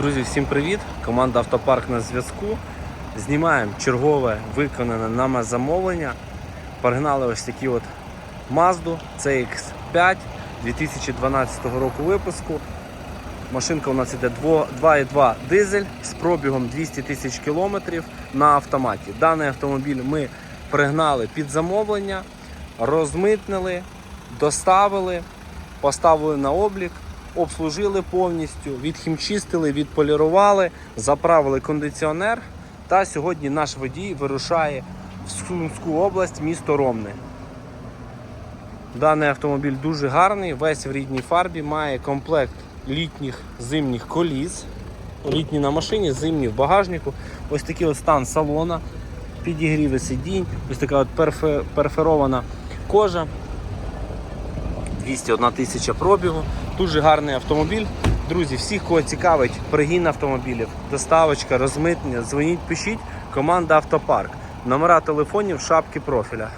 Друзі, всім привіт! Команда Автопарк на зв'язку. Знімаємо чергове виконане нами замовлення. Перегнали ось такі от Mazda CX5 2012 року випуску. Машинка у нас іде 2,2 дизель з пробігом 200 тисяч кілометрів на автоматі. Даний автомобіль ми пригнали під замовлення, розмитнили, доставили, поставили на облік, обслужили повністю, відхімчистили, відполірували, заправили кондиціонер. Та сьогодні наш водій вирушає в Сумську область, місто Ромни. Даний автомобіль дуже гарний, весь в рідній фарбі, має комплект літніх зимніх коліс. Літні на машині, зимні в багажнику. Ось такий от стан салона, підігріви сидінь, ось така от перфе- перферована кожа. 201 тисяча пробігу. Дуже гарний автомобіль. Друзі, всіх, кого цікавить пригін автомобілів, доставочка, розмитнення, дзвоніть, пишіть. Команда Автопарк. Номера телефонів, шапки профіля.